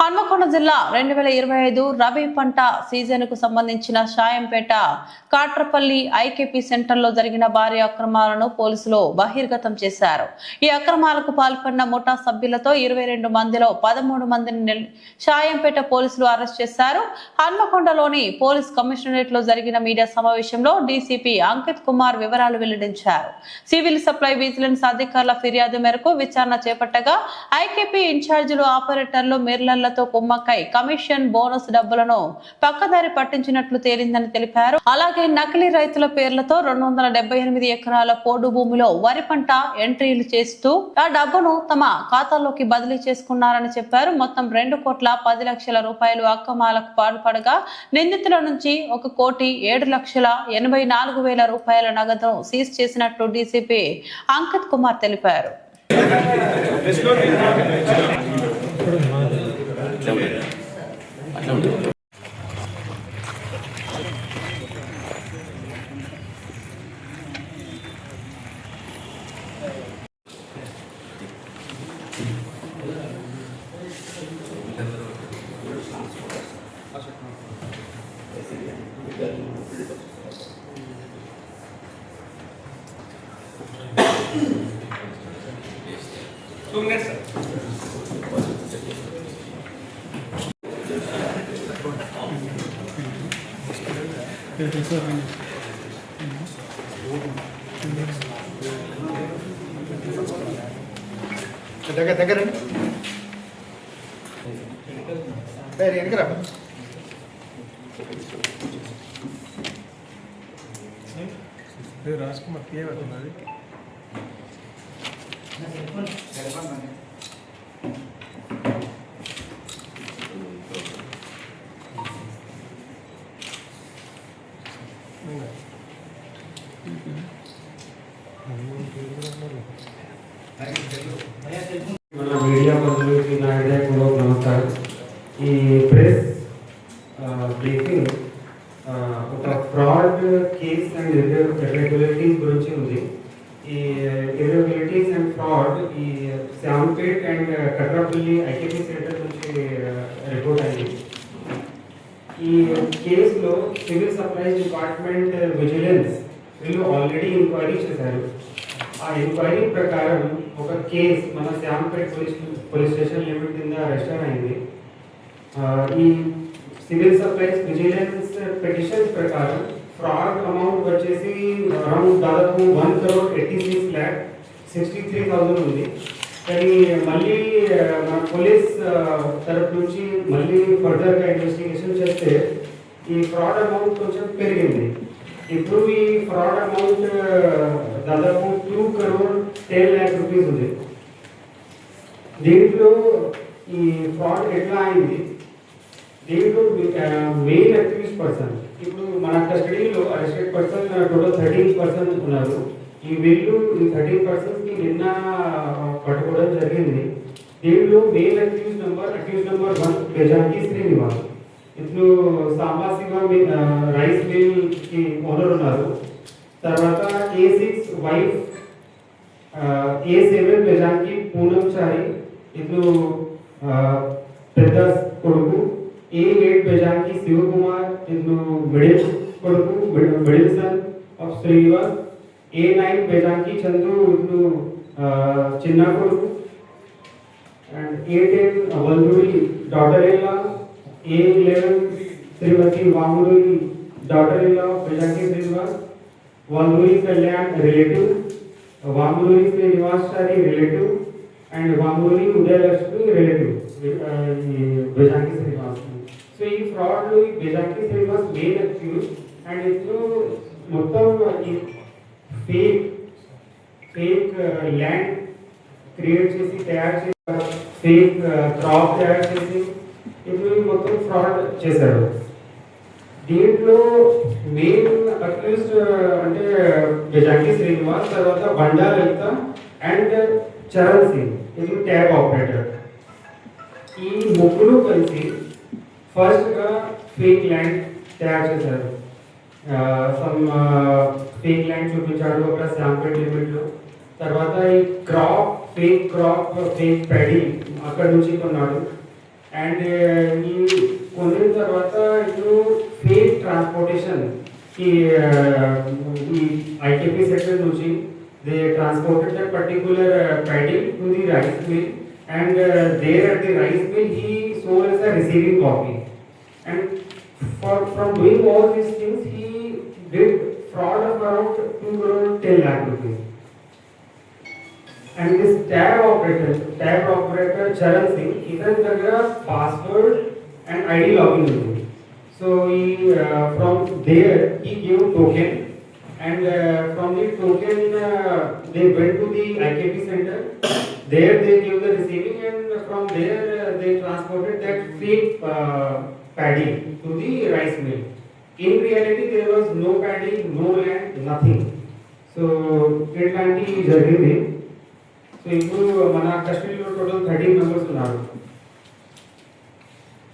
హన్మకొండ జిల్లా రెండు వేల ఇరవై ఐదు రబీ పంట సీజన్కు సంబంధించిన షాయంపేట కాట్రపల్లి ఐకేపీ సెంటర్లో జరిగిన భారీ అక్రమాలను పోలీసులు బహిర్గతం చేశారు. ఈ అక్రమాలకు పాల్పడిన ముఠా సభ్యులతో ఇరవై రెండు మందిలో పదమూడు మందిని షాయంపేట పోలీసులు అరెస్ట్ చేశారు. హన్మకొండలోని పోలీస్ కమిషనరేట్లో జరిగిన మీడియా సమావేశంలో డీసీపీ అంకిత్ కుమార్ వివరాలు వెల్లడించారు. సివిల్ సప్లై విజిలెన్స్ అధికారుల ఫిర్యాదు మేరకు విచారణ చేపట్టగా ఐకేపీ ఇన్ఛార్జీలు ఆపరేటర్లు మిర్లర్లతో కుమ్మక్కై కమిషన్ బోనస్ డబ్బులను పక్కదారి పట్టించినట్లు తేలిందని తెలిపారు. అలాగే నకిలీ రైతుల పేర్లతో రెండు వందల ఎనిమిది ఎకరాల పోడు భూమిలో వరి పంట ఎంట్రీలు చేస్తూ ఆ డబ్బును తమ ఖాతాలోకి బదిలీ చేసుకున్నారని చెప్పారు. మొత్తం రెండు కోట్ల పది లక్షల రూపాయలు అక్రమాలకు పాల్పడగా నిందితుల నుంచి ఒక కోటి ఏడు లక్షల ఎనభై నాలుగు వేల రూపాయల నగదును సీజ్ చేసినట్లు డీసీపీ అంకిత్ కుమార్ తెలిపారు. ഉണ്ട് దగ్గర దగ్గరండి సరే వెనకరా రాజ్ కుమార్ కే పడుతున్నది మన మీడియా బంధువులకి నా హృదయపూర్వక నమస్కారం. ఈ ప్రెస్ బ్రీఫింగ్ ఒక ఫ్రాడ్ కేస్ అండ్ ఇర్రెగ్యులరిటీస్ గురించి ఉంది. ఈ ఇర్రెగ్యులరిటీస్ అండ్ ఫ్రాడ్ ఈ Shampet and Katrapalli IKP centre నుంచి రిపోర్ట్ అయింది. ఈ కేసులో సివిల్ సప్లైస్ డిపార్ట్మెంట్ విజిలెన్స్ వీళ్ళు ఆల్రెడీ ఇంక్వైరీ చేశారు. ఎంక్వైరీ ప్రకారం ఒక కేస్ మన Shyampet police police station limit కింద రిజిస్టర్ అయింది. ఈ సివిల్ సప్లైస్ విజిలెన్స్ పిటిషన్ ప్రకారం ఫ్రాడ్ అమౌంట్ వచ్చేసి అరౌండ్ దాదాపు one crore eighty six lakh sixty three thousand ఉంది. కానీ మళ్ళీ మన పోలీస్ తరపు నుంచి మళ్ళీ ఫర్దర్గా ఇన్వెస్టిగేషన్ చేస్తే ఈ ఫ్రాడ్ అమౌంట్ కొంచెం పెరిగింది. ఇప్పుడు ఈ ఫ్రాడ్ అమౌంట్ దాదాపు two crore ten lakh rupees ఉంది. దీంట్లో ఈ ఫ్రాడ్ ఎట్లా అయింది? దీంట్లో మెయిన్ అక్యూజ్ పర్సన్ ఇప్పుడు మన కస్టడీలో arrested person total thirteen person ఉన్నారు. ఈ వీళ్ళు ఈ థర్టీన్ పర్సన్స్ నిన్న పట్టుకోవడం జరిగింది. దీంట్లో main accused number accused number one Bejaki Srinivas. ఇట్లు సాంబా శివ మీ- ఆ, రైస్ మిల్ కి ఓనర్ ఉన్నారు తర్వాత A six wife A seven Bejaki Poonam Chari ఇట్లు ఆ, పెద్ద కొడుకు ఏ ఎయిట్ బెజాకి శివకుమార్ ఇట్లు మిడిల్ కొడుకు middle- middle son of Srinivas A nine Bejaki Chandu ఇట్లు ఆ, చిన్న కొడుకు and A ten Valduri daughter in law A eleven Srimathi Vamuluri daughter in law Bejaki Srinivas Vamuluri Kalyan relative Vamuluri Srinivasari relative and Vamuluri Udayalakshmi relative Bejaki Srinivas so ఈ fraud ఈ Bejaki Srinivas main accused and ఇప్పుడు మొత్తం ఈ fake fake land create చేసి తయారు చేసి fake crop తయారు చేసి ఇప్పుడు మొత్తం ఫ్రాడ్ చేశారు. దీంట్లో మెయిన్ అక్యూస్డ్ అంటే బెజాకి శ్రీనివాస్ తర్వాత బండా లలిత అండ్ చరణ్ సింగ్ ఇది ట్యాబ్ ఆపరేటర్. ఈ ముగ్గురు కలిసి ఫస్ట్గా ఫేక్ ల్యాండ్ తయారు చేశారు. సమ్ ఫేక్ ల్యాండ్ చూపించాడు అక్కడ శాంపిల్ లిమిట్ తర్వాత ఈ crop fake crop fake paddy అక్కడ నుంచి కొన్నాడు. అండ్ ఈ కొన్ని తర్వాత ఇప్పుడు ఫేక్ ట్రాన్స్పోర్టేషన్ ఈ ఈ ఐకేపీ సెక్టర్ నుంచి they transported that particular paddy to the rice mill and there at the rice mill he sold as a receiving copy and for from doing all these things he did fraud of around 2 crore 10 lakh rupees and this tab operator, tab operator Charan Singh, ఇతని దగ్గర password and ID login ఉంది so ఈ from there ఈ give token and from the token they went to the IKP centre there they give the receiving and from there they transported that fake paddy to the rice mill. In reality, there was no paddy, no land, nothing. So ఇట్లాంటి జరిగింది so ఇప్పుడు మన కస్టడీలో total thirteen members ఉన్నారు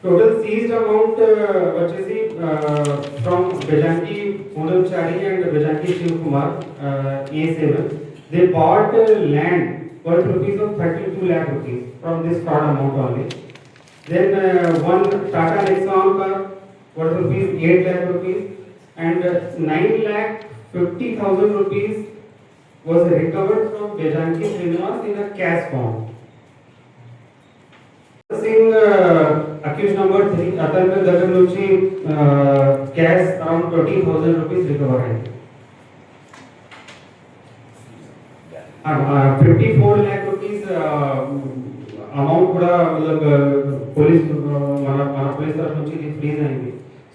total seized amount వచ్చేసి from Bejanki Poonalchari and Bejanki Shiv Kumar A seven they bought land worth rupees of thirty two lakh rupees from this fraud amount only Then uh, one Tata Nexon car worth rupees 8 lakh rupees and uh, 9 lakh 50,000 rupees was recovered from Bejanki Srinivas in a cash form. Singh uh, accused number 3 అతని దగ్గర నుంచి cash around twenty thousand rupees recover అయింది fifty four lakh rupees amount కూడా police మన మన police తరఫు నుంచి ఇది ఫ్రీజ్ అయింది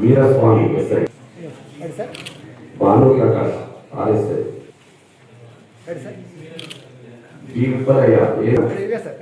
ವೀರಸ್ವಾಮಿ ಹೆಸರು ಭಾನುಪ್ರಕಾಶ್ ಆರ್ ಎಸ್ ಎಸ್ ಜೀವಪರಯ ಏನು ಸರ್.